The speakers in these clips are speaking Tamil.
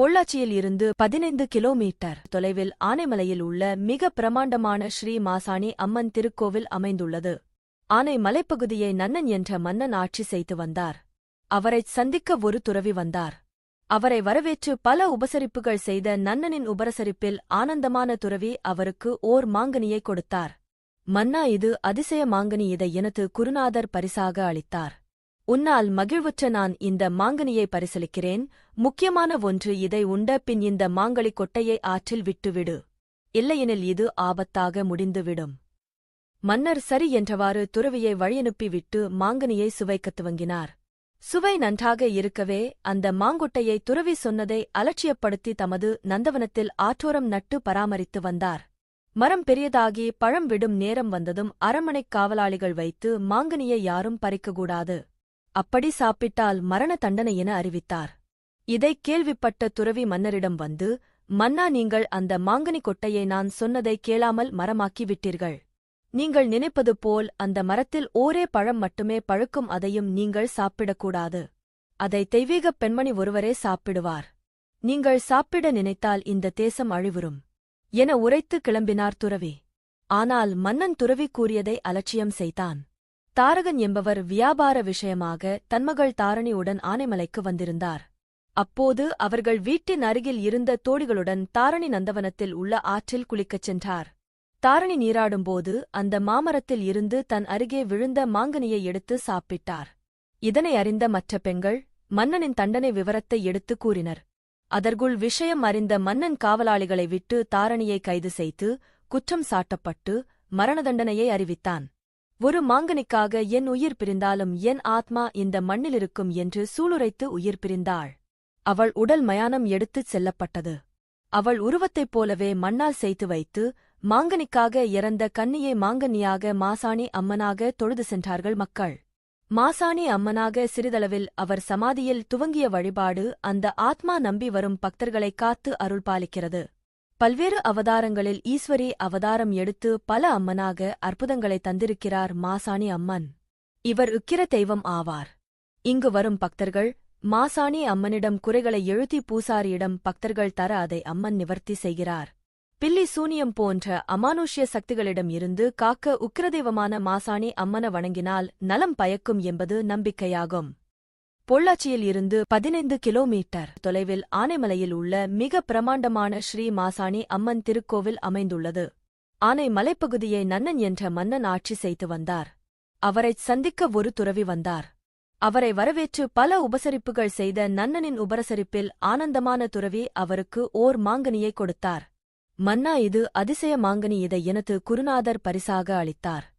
பொள்ளாச்சியில் இருந்து பதினைந்து கிலோமீட்டர் தொலைவில் ஆனைமலையில் உள்ள மிக பிரமாண்டமான ஸ்ரீ மாசாணி அம்மன் திருக்கோவில் அமைந்துள்ளது. ஆனை மலைப்பகுதியை நன்னன் என்ற மன்னன் ஆட்சி செய்து வந்தார். அவரைச் சந்திக்க ஒரு துறவி வந்தார். அவரை வரவேற்று பல உபசரிப்புகள் செய்த நன்னனின் உபசரிப்பில் ஆனந்தமான துறவி அவருக்கு ஓர் மாங்கனியை கொடுத்தார். மன்னா இது அதிசய மாங்கனி இதை எனது குருநாதர் பரிசாக அளித்தார். உன்னால் மகிழ்வுற்ற நான் இந்த மாங்கனியை பரிசளிக்கிறேன். முக்கியமான ஒன்று இதை உண்ட பின் இந்த மாங்கலி கொட்டையை ஆற்றில் விட்டுவிடு. இல்லையெனில் இது ஆபத்தாக முடிந்துவிடும். மன்னர் சரி என்றவாறு துறவியை வழியனுப்பிவிட்டு மாங்கனியை சுவைக்கத் துவங்கினார். சுவை நன்றாக இருக்கவே அந்த மாங்கொட்டையை துறவி சொன்னதை அலட்சியப்படுத்தி தமது நந்தவனத்தில் ஆற்றோரம் நட்டு பராமரித்து வந்தார். மரம் பெரியதாகி பழம் விடும் நேரம் வந்ததும் அரமனைக் காவலாளிகள் வைத்து மாங்கனியை யாரும் பறிக்கக்கூடாது. அப்படி சாப்பிட்டால் மரண தண்டனை என அறிவித்தார். இதைக் கேள்விப்பட்ட துறவி மன்னரிடம் வந்து மன்னா நீங்கள் அந்த மாங்கனி கொட்டையை நான் சொன்னதை கேளாமல் மரமாக்கி விட்டீர்கள். நீங்கள் நினைப்பது போல் அந்த மரத்தில் ஓரே பழம் மட்டுமே பழுக்கும் அதையும் நீங்கள் சாப்பிடக்கூடாது. அதை தெய்வீகப் பெண்மணி ஒருவரே சாப்பிடுவார். நீங்கள் சாப்பிட நினைத்தால் இந்த தேசம் அழிவுறும் என உரைத்து கிளம்பினார் துறவி. ஆனால் மன்னன் துறவி கூறியதை அலட்சியம் செய்தான். தாரகன் என்பவர் வியாபார விஷயமாக தன்மகள் தாரணியுடன் ஆனைமலைக்கு வந்திருந்தார். அப்போது அவர்கள் வீட்டின் அருகில் இருந்த தோழிகளுடன் தாரணி நந்தவனத்தில் உள்ள ஆற்றில் குளிக்கச் சென்றார். தாரணி நீராடும்போது அந்த மாமரத்தில் இருந்து தன் அருகே விழுந்த மாங்கனியை எடுத்து சாப்பிட்டார். இதனை அறிந்த மற்ற பெண்கள் மன்னனின் தண்டனை விவரத்தை எடுத்துக் கூறினர். அதற்குள் விஷயம் அறிந்த மன்னன் காவலாளிகளை விட்டு தாரணியை கைது செய்து குற்றம் சாட்டப்பட்டு மரண தண்டனையை அறிவித்தான். ஒரு மாங்கனிக்காக என் உயிர் பிரிந்தாலும் என் ஆத்மா இந்த மண்ணிலிருக்கும் என்று சூளுரைத்து உயிர் பிரிந்தாள். அவள் உடல் மயானம் எடுத்துச் செல்லப்பட்டது. அவள் உருவத்தைப் போலவே மண்ணால் செய்து வைத்து மாங்கனிக்காக இறந்த கன்னியை மாங்கனியாக மாசாணி அம்மனாக தொழுது சென்றார்கள் மக்கள். மாசாணி அம்மனாக சிறிதளவில் அவர் சமாதியில் துவங்கிய வழிபாடு அந்த ஆத்மா நம்பி வரும் பக்தர்களைக் காத்து அருள்பாலிக்கிறது. பல்வேறு அவதாரங்களில் ஈஸ்வரி அவதாரம் எடுத்து பல அம்மனாக அற்புதங்களை தந்திருக்கிறார் மாசாணி அம்மன். இவர் உக்கிர தெய்வம் ஆவார். இங்கு வரும் பக்தர்கள் மாசாணி அம்மனிடம் குறைகளை எழுதி பூசாரியிடம் பக்தர்கள் தர அதை அம்மன் நிவர்த்தி செய்கிறார். பில்லி சூனியம் போன்ற அமானுஷ்ய சக்திகளிடம் இருந்து காக்க உக்கிரதெய்வமான மாசாணி அம்மன வணங்கினால் நலம் பயக்கும் என்பது நம்பிக்கையாகும். பொள்ளாச்சியில் இருந்து பதினைந்து கிலோமீட்டர் தொலைவில் ஆனைமலையில் உள்ள மிக பிரமாண்டமான ஸ்ரீ மாசாணி அம்மன் திருக்கோவில் அமைந்துள்ளது. ஆனை மலைப்பகுதியை நன்னன் என்ற மன்னன் ஆட்சி செய்து வந்தார். அவரைச் சந்திக்க ஒரு துறவி வந்தார். அவரை வரவேற்று பல உபசரிப்புகள் செய்த நன்னனின் உபசரிப்பில் ஆனந்தமான துறவி அவருக்கு ஓர் மாங்கனியை கொடுத்தார். மன்னா இது அதிசய மாங்கனி இதை எனது குருநாதர் பரிசாக அளித்தார்.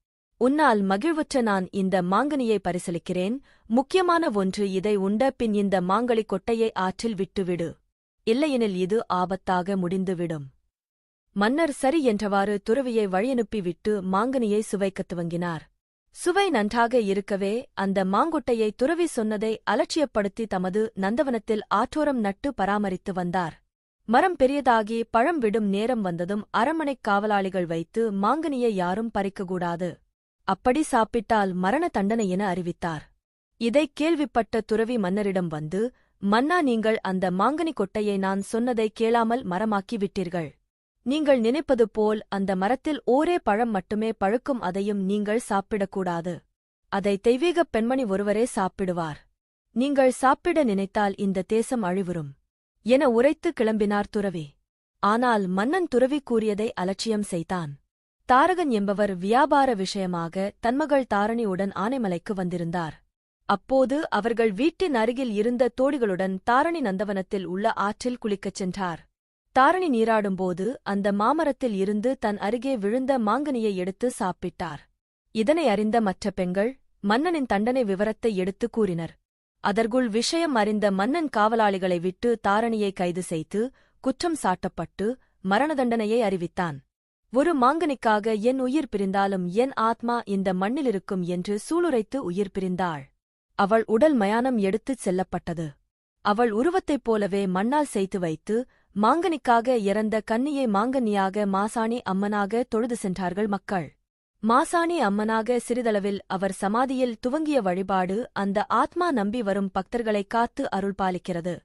உன்னால் மகிழ்வுற்ற நான் இந்த மாங்கனியை பரிசளிக்கிறேன். முக்கியமான ஒன்று இதை உண்ட பின் இந்த மாங்கலி கொட்டையை ஆற்றில் விட்டுவிடு. இல்லையெனில் இது ஆபத்தாக முடிந்துவிடும். மன்னர் சரி என்றவாறு துறவியை வழியனுப்பிவிட்டு மாங்கனியை சுவைக்கத் துவங்கினார். சுவை நன்றாக இருக்கவே அந்த மாங்கொட்டையை துறவி சொன்னதை அலட்சியப்படுத்தி தமது நந்தவனத்தில் ஆற்றோரம் நட்டு பராமரித்து வந்தார். மரம் பெரியதாகி பழம் விடும் நேரம் வந்ததும் அரண்மனைக் காவலாளிகள் வைத்து மாங்கனியை யாரும் பறிக்கக்கூடாது. அப்படி சாப்பிட்டால் மரண தண்டனை என அறிவித்தார். இதைக் கேள்விப்பட்ட துறவி மன்னரிடம் வந்து மன்னா நீங்கள் அந்த மாங்கனி கொட்டையை நான் சொன்னதை கேளாமல் மரமாக்கி விட்டீர்கள். நீங்கள் நினைப்பது போல் அந்த மரத்தில் ஓரே பழம் மட்டுமே பழுக்கும் அதையும் நீங்கள் சாப்பிடக்கூடாது. அதை தெய்வீகப் பெண்மணி ஒருவரே சாப்பிடுவார். நீங்கள் சாப்பிட நினைத்தால் இந்த தேசம் அழிவுறும் என உரைத்து கிளம்பினார் துறவி. ஆனால் மன்னன் துறவி கூறியதை அலட்சியம் செய்தான். தாரகன் என்பவர் வியாபார விஷயமாக தன்மகள் தாரணியுடன் ஆனைமலைக்கு வந்திருந்தார். அப்போது அவர்கள் வீட்டின் அருகில் இருந்த தோழிகளுடன் தாரணி நந்தவனத்தில் உள்ள ஆற்றில் குளிக்கச் சென்றார். தாரணி நீராடும்போது அந்த மாமரத்தில் இருந்து தன் அருகே விழுந்த மாங்கனியை எடுத்து சாப்பிட்டார். இதனை அறிந்த மற்ற பெண்கள் மன்னனின் தண்டனை விவரத்தை எடுத்துக் கூறினர். அதற்குள் விஷயம் அறிந்த மன்னன் காவலாளிகளை விட்டு தாரணியை கைது செய்து குற்றம் சாட்டப்பட்டு மரண தண்டனையை அறிவித்தான். ஒரு மாங்கனிக்காக என் உயிர் பிரிந்தாலும் என் ஆத்மா இந்த மண்ணிலிருக்கும் என்று சூளுரைத்து உயிர் பிரிந்தாள். அவள் உடல் மயானம் எடுத்துச் செல்லப்பட்டது. அவள் உருவத்தைப் போலவே மண்ணால் செய்து வைத்து மாங்கனிக்காக இறந்த கன்னியை மாங்கனியாக மாசாணி அம்மனாக தொழுது சென்றார்கள் மக்கள். மாசாணி அம்மனாக சிறிதளவில் அவர் சமாதியில் துவங்கிய வழிபாடு அந்த ஆத்மா நம்பி வரும் பக்தர்களைக் காத்து அருள் பாலிக்கிறது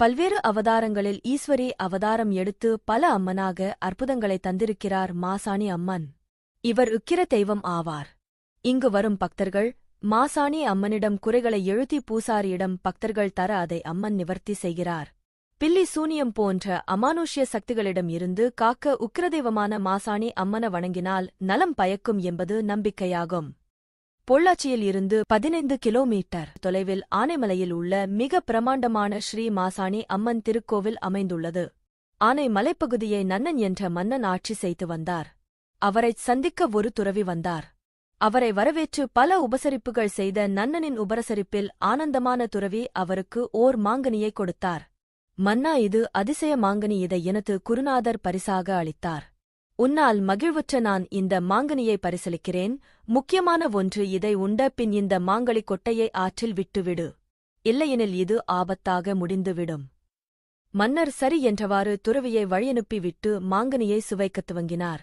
பல்வேறு அவதாரங்களில் ஈஸ்வரி அவதாரம் எடுத்து பல அம்மனாக அற்புதங்களை தந்திருக்கிறார் மாசாணி அம்மன். இவர் உக்கிர தெய்வம் ஆவார். இங்கு வரும் பக்தர்கள் மாசாணி அம்மனிடம் குறைகளை எழுதி பூசாரியிடம் பக்தர்கள் தர அதை அம்மன் நிவர்த்தி செய்கிறார். பில்லி சூனியம் போன்ற அமானுஷ்ய சக்திகளிடம் இருந்து காக்க உக்கிரதெய்வமான மாசாணி அம்மன வணங்கினால் நலம் பயக்கும் என்பது நம்பிக்கையாகும். பொள்ளாச்சியில் இருந்து பதினைந்து கிலோமீட்டர் தொலைவில் ஆனைமலையில் உள்ள மிக பிரமாண்டமான ஸ்ரீ மாசாணி அம்மன் திருக்கோவில் அமைந்துள்ளது. ஆனை மலைப்பகுதியை நன்னன் என்ற மன்னன் ஆட்சி செய்து வந்தார். அவரைச் சந்திக்க ஒரு துறவி வந்தார். அவரை வரவேற்று பல உபசரிப்புகள் செய்த நன்னனின் உபசரிப்பில் ஆனந்தமான துறவி அவருக்கு ஓர் மாங்கனியை கொடுத்தார். மன்னா இது அதிசய மாங்கனி இதை எனது குருநாதர் பரிசாக அளித்தார். உன்னால் மகிழ்வுற்ற நான் இந்த மாங்கனியை பரிசளிக்கிறேன். முக்கியமான ஒன்று இதை உண்ட பின் இந்த மாங்கலி கொட்டையை ஆற்றில் விட்டுவிடு. இல்லையெனில் இது ஆபத்தாக முடிந்துவிடும். மன்னர் சரி என்றவாறு துறவியை வழியனுப்பிவிட்டு மாங்கனியை சுவைக்கத் துவங்கினார்.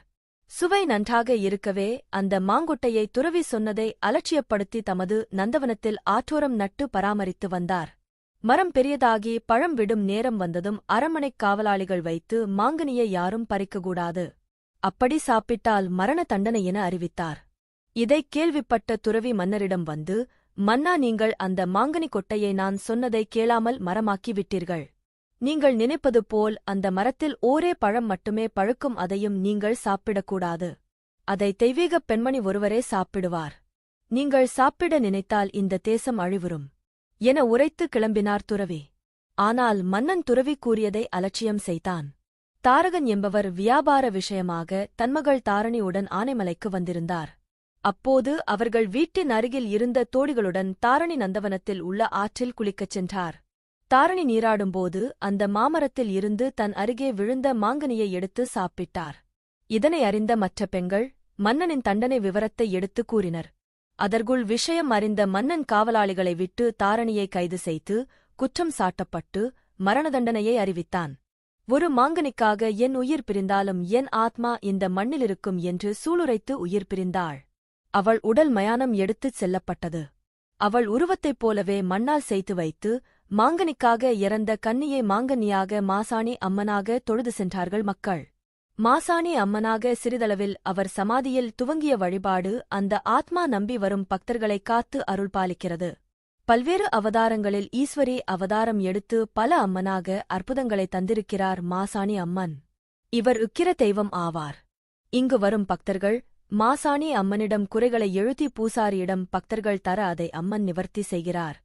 சுவை நன்றாக இருக்கவே அந்த மாங்கொட்டையை துறவி சொன்னதை அலட்சியப்படுத்தி தமது நந்தவனத்தில் ஆற்றோரம் நட்டு பராமரித்து வந்தார். மரம் பெரியதாகி பழம் விடும் நேரம் வந்ததும் அரண்மனைக் காவலாளிகள் வைத்து மாங்கனியை யாரும் பறிக்கக்கூடாது. அப்படி சாப்பிட்டால் மரண தண்டனை என அறிவித்தார். இதைக் கேள்விப்பட்ட துறவி மன்னரிடம் வந்து மன்னா நீங்கள் அந்த மாங்கனி கொட்டையை நான் சொன்னதை கேளாமல் மரமாக்கி விட்டீர்கள் நீங்கள் நினைப்பது போல் அந்த மரத்தில் ஓரே பழம் மட்டுமே பழுக்கும் அதையும் நீங்கள் சாப்பிடக்கூடாது. அதை தெய்வீகப் பெண்மணி ஒருவரே சாப்பிடுவார். நீங்கள் சாப்பிட நினைத்தால் இந்த தேசம் அழிவுறும் என உரைத்து கிளம்பினார் துறவி. ஆனால் மன்னன் துறவி கூறியதை அலட்சியம் செய்தான். தாரகன் என்பவர் வியாபார விஷயமாக தன்மகள் தாரணியுடன் ஆனைமலைக்கு வந்திருந்தார். அப்போது அவர்கள் வீட்டின் அருகில் இருந்த தோடிகளுடன் தாரணி நந்தவனத்தில் உள்ள ஆற்றில் குளிக்கச் சென்றார். தாரணி நீராடும்போது அந்த மாமரத்தில் இருந்து தன் அருகே விழுந்த மாங்கனியை எடுத்து சாப்பிட்டார். இதனை அறிந்த மற்ற பெண்கள் மன்னனின் தண்டனை விவரத்தை எடுத்து கூறினர். அதற்குள் விஷயம் அறிந்த மன்னன் காவலாளிகளை விட்டு தாரணியை கைது செய்து குற்றம் சாட்டப்பட்டு மரண தண்டனையை அறிவித்தான். ஒரு மாங்கனிக்காக என் உயிர் பிரிந்தாலும் என் ஆத்மா இந்த மண்ணிலிருக்கும் என்று சூளுரைத்து உயிர் பிரிந்தாள். அவள் உடல் மயானம் எடுத்துச் செல்லப்பட்டது. அவள் உருவத்தைப் போலவே மண்ணால் செய்து வைத்து மாங்கனிக்காக இறந்த கன்னியை மாங்கனியாக மாசாணி அம்மனாக தொழுது சென்றார்கள் மக்கள். மாசாணி அம்மனாக சிறிதளவில் அவர் சமாதியில் துவங்கிய வழிபாடு அந்த ஆத்மா நம்பி வரும் பக்தர்களை காத்து அருள் பாலிக்கிறது பல்வேறு அவதாரங்களில் ஈஸ்வரி அவதாரம் எடுத்து பல அம்மனாக அற்புதங்களை தந்திருக்கிறார் மாசாணி அம்மன். இவர் உக்கிர தெய்வம் ஆவார். இங்கு வரும் பக்தர்கள் மாசாணி அம்மனிடம் குறைகளை எழுதி பூசாரியிடம் பக்தர்கள் தர அதை அம்மன் நிவர்த்தி செய்கிறார்.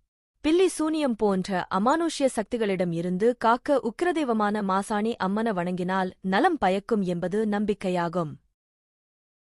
பில்லி சூனியம் போன்ற அமானுஷ்ய சக்திகளிடம் இருந்து காக்க உக்கிரதெய்வமான மாசாணி அம்மன வணங்கினால் நலம் பயக்கும் என்பது நம்பிக்கையாகும்.